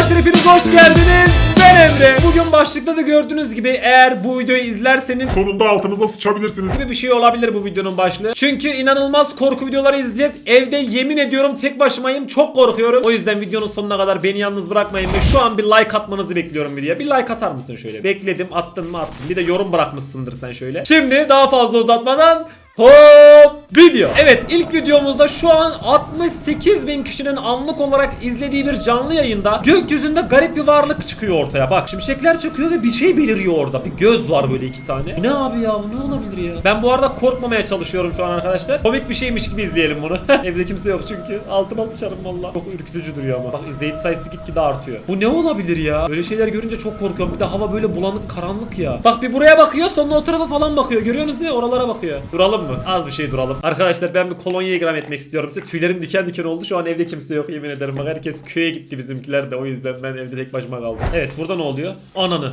Arkadaşlar hepiniz hoş geldiniz. Ben Emre. Bugün başlıkta da gördüğünüz gibi eğer bu videoyu izlerseniz Sonunda altınıza sıçabilirsiniz. gibi bir şey olabilir bu videonun başlığı. Çünkü inanılmaz korku videoları izleyeceğiz. Evde yemin ediyorum tek başımayım. Çok korkuyorum. O yüzden videonun sonuna kadar beni yalnız bırakmayın ve şu an bir like atmanızı bekliyorum videoya. Bir like atar mısın şöyle? Bekledim. Attın mı attın. Bir de yorum bırakmışsındır sen şöyle. Şimdi daha fazla uzatmadan Hop video. Evet ilk videomuzda şu an 68 bin kişinin anlık olarak izlediği bir canlı yayında gökyüzünde garip bir varlık çıkıyor ortaya. Bak şimşekler çıkıyor ve bir şey beliriyor orada. Bir göz var böyle iki tane. Ne abi ya bu ne olabilir ya? Ben bu arada korkmamaya çalışıyorum şu an arkadaşlar. Komik bir şeymiş gibi izleyelim bunu. Evde kimse yok çünkü. Altıma sıçarım valla. Çok ürkütücü duruyor ama. Bak izleyici sayısı gitgide artıyor. Bu ne olabilir ya? Böyle şeyler görünce çok korkuyorum. Bir de hava böyle bulanık karanlık ya. Bak bir buraya bakıyor sonra o tarafa falan bakıyor. Görüyorsunuz değil mi? Oralara bakıyor. Duralım mı? Az bir şey duralım. Arkadaşlar ben bir kolonya ikram etmek istiyorum size. Tüylerim diken diken oldu. Şu an evde kimse yok yemin ederim. Bak herkes köye gitti bizimkiler de. O yüzden ben evde tek başıma kaldım. Evet burada ne oluyor? Ananı.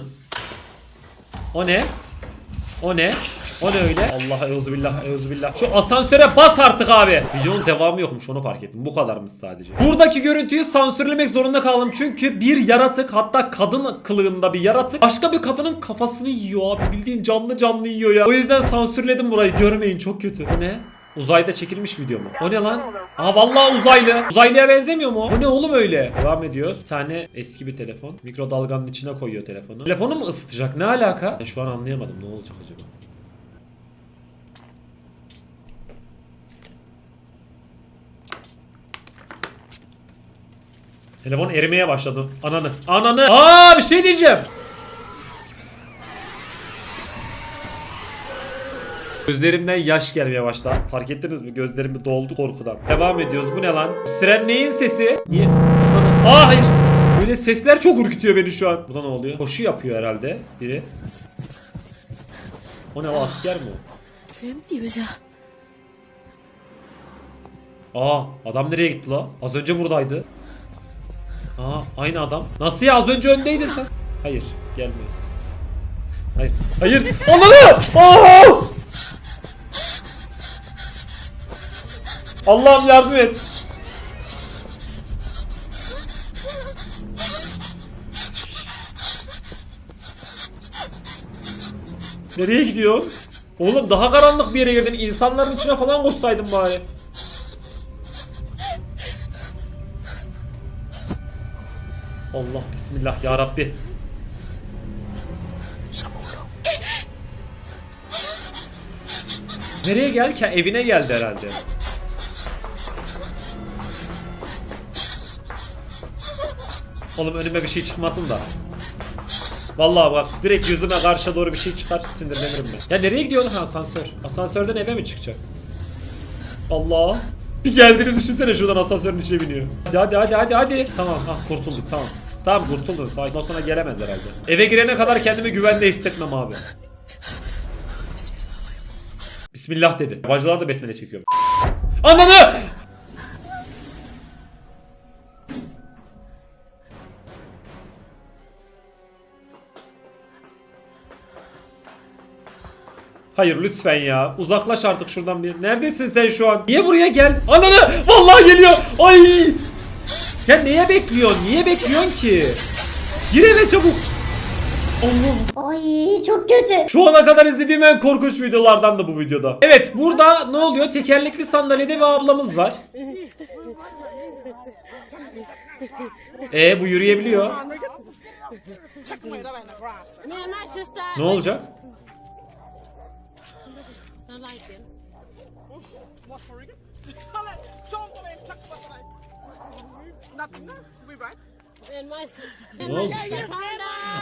O ne? O ne? O ne öyle? Allah euzubillah euzubillah. Şu asansöre bas artık abi. Videonun devamı yokmuş onu fark ettim. Bu kadarmış sadece. Buradaki görüntüyü sansürlemek zorunda kaldım. Çünkü bir yaratık hatta kadın kılığında bir yaratık başka bir kadının kafasını yiyor abi. Bildiğin canlı canlı yiyor ya. O yüzden sansürledim burayı. Görmeyin çok kötü. Bu ne? Uzayda çekilmiş video mu? O ne lan? Aa vallahi uzaylı. Uzaylıya benzemiyor mu? Bu ne oğlum öyle? Devam ediyoruz. Bir tane eski bir telefon. Mikrodalganın içine koyuyor telefonu. Telefonu mu ısıtacak? Ne alaka? Ben şu an anlayamadım. Ne olacak acaba? Telefon erimeye başladı. Ananı. Ananı. Aa bir şey diyeceğim. Gözlerimden yaş gelmeye başladı. Fark ettiniz mi? Gözlerim doldu korkudan. Devam ediyoruz. Bu ne lan? Siren neyin sesi? Niye? Ananı. Aa hayır. Böyle sesler çok ürkütüyor beni şu an. Bu da ne oluyor? Koşu yapıyor herhalde biri. O ne o asker mi o? Aa adam nereye gitti la? Az önce buradaydı. Aa aynı adam. Nasıl ya az önce öndeydin sen? Hayır gelmiyor. Hayır. Hayır. Ananı! Aa! Allah'ım yardım et. Nereye gidiyor? Oğlum daha karanlık bir yere girdin. İnsanların içine falan koşsaydın bari. Allah bismillah ya Rabbi. Nereye ki? Evine geldi herhalde. Oğlum önüme bir şey çıkmasın da. Vallahi bak direkt yüzüme karşı doğru bir şey çıkar sinirlenirim ben. Ya nereye gidiyorsun ha asansör? Asansörden eve mi çıkacak? Allah. Bir geldiğini düşünsene şuradan asansörün içine biniyor. Hadi hadi hadi hadi. Tamam ha kurtulduk tamam. Tamam kurtuldun sakin. Ondan sonra gelemez herhalde. Eve girene kadar kendimi güvende hissetmem abi. Bismillah dedi. Bacılar da besmele çekiyor. Ananı! Hayır lütfen ya. Uzaklaş artık şuradan bir. Neredesin sen şu an? Niye buraya gel? Ananı! Vallahi geliyor. Ay! Ya neye bekliyorsun? Niye bekliyorsun ki? Gir eve çabuk. Allah. Ay çok kötü. Şu ana kadar izlediğim en korkunç videolardan da bu videoda. Evet burada ne oluyor? Tekerlekli sandalyede bir ablamız var. E bu yürüyebiliyor. Ne olacak?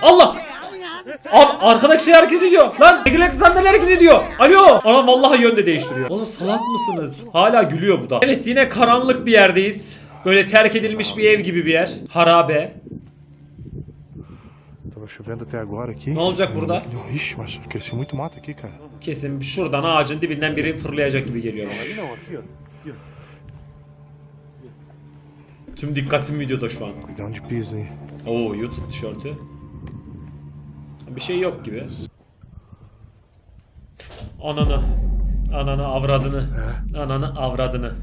Allah! Abi arkadaki şey hareket ediyor. Lan tekerlekli sandalye hareket ediyor. Alo. Ana vallahi yönde değiştiriyor. Oğlum salak mısınız? Hala gülüyor bu da. Evet yine karanlık bir yerdeyiz. Böyle terk edilmiş bir ev gibi bir yer. Harabe. Ne olacak burada? Kesin şuradan ağacın dibinden biri fırlayacak gibi geliyor bana. Ali não, aqui, ó. Tüm dikkatim videoda şu an. Oo YouTube tişörtü. Bir şey yok gibi. Ananı. Ananı avradını. Ananı avradını.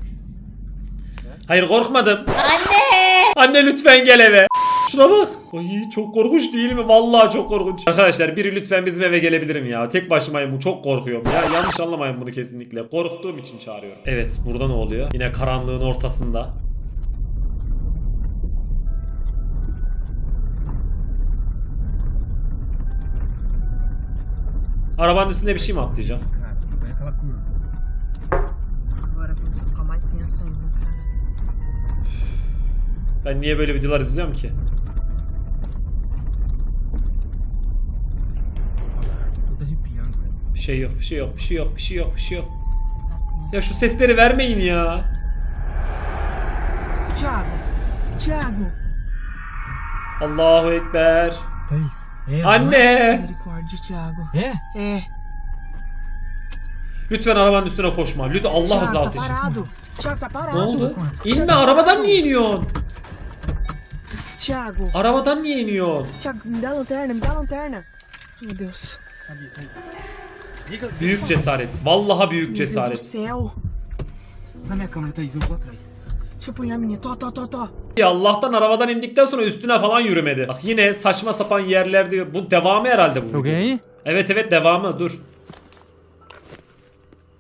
Hayır korkmadım. Anne. Anne lütfen gel eve. Şuna bak. Ay çok korkunç değil mi? Vallahi çok korkunç. Arkadaşlar biri lütfen bizim eve gelebilirim ya. Tek başımayım bu çok korkuyorum ya. Yanlış anlamayın bunu kesinlikle. Korktuğum için çağırıyorum. Evet burada ne oluyor? Yine karanlığın ortasında. Arabanın üstünde bir şey mi atlayacak? Ben niye böyle videolar izliyorum ki? Bir şey yok, bir şey yok, bir şey yok, bir şey yok, bir şey yok. Ya şu sesleri vermeyin ya. Thiago! Thiago! Allahu Ekber. Thaís. É, Anne! Misericórdia, Thiago. É? É. Lütfen arabanın üstüne koşma. Lütfen Allah Thiago, rızası için. parado. Thiago, tá parado. Ne oldu? İnme arabadan niye iniyorsun? Thiago, Arabadan niye iniyorsun? Thiago, me dá a lanterna, me dá a lanterna. Meu Deus. Büyük cesaret. Vallahi büyük Meu Deus do cesaret. céu. na minha câmera, Thaís, eu vou atrás. Deixa eu apanhar a menina. Tó, tó, tó, tó. Ya Allah'tan arabadan indikten sonra üstüne falan yürümedi. Bak yine saçma sapan yerlerde. Bu devamı herhalde bu. Aí? Evet evet devamı dur.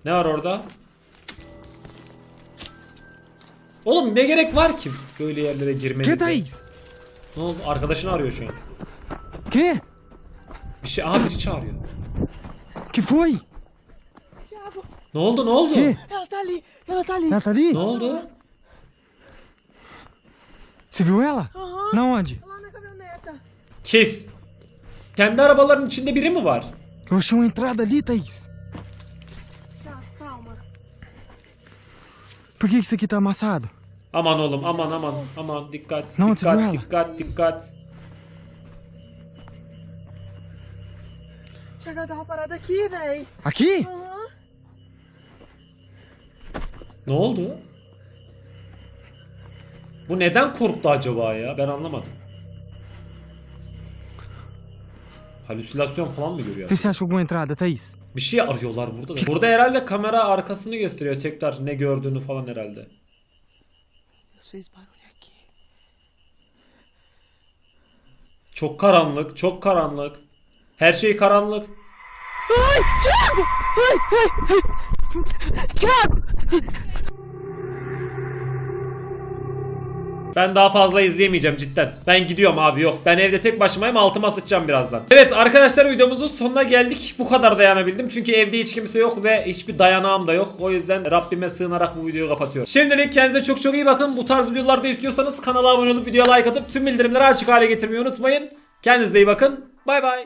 Ne var orada? Oğlum ne gerek var ki böyle yerlere girmenize? Ne oldu? Arkadaşını arıyor şu an. Que? Bir şey aha biri çağırıyor. Que foi? Ne oldu ne oldu? Ali. Ela tá ali? Ne oldu? Você viu ela? Aham. Na onde? Lá na caminhoneta. Kes. Kendi arabaların içinde biri mi var? Eu achei uma entrada ali, Thaís. Thiago, calma. Por que que isso aqui tá amassado? Aman oğlum aman aman aman dikkat Ne oldu, dikkat Sibel? dikkat dikkat. Ela tava parada aqui, véi. Aqui? Aham. Ne oldu? Bu neden korktu acaba ya? Ben anlamadım. Halüsinasyon falan mı görüyor? Se acha alguma entrada, Thaís. Bir şey arıyorlar burada da. Burada herhalde kamera arkasını gösteriyor tekrar ne gördüğünü falan herhalde. Çok karanlık, çok karanlık. Her şey karanlık. Ai, Thiago! Ai, ai, ai. Thiago! Ben daha fazla izleyemeyeceğim cidden. Ben gidiyorum abi yok. Ben evde tek başımayım altıma sıçacağım birazdan. Evet arkadaşlar videomuzun sonuna geldik. Bu kadar dayanabildim. Çünkü evde hiç kimse yok ve hiçbir dayanağım da yok. O yüzden Rabbime sığınarak bu videoyu kapatıyorum. Şimdilik kendinize çok çok iyi bakın. Bu tarz videolarda istiyorsanız kanala abone olup videoya like atıp tüm bildirimleri açık hale getirmeyi unutmayın. Kendinize iyi bakın. Bay bay.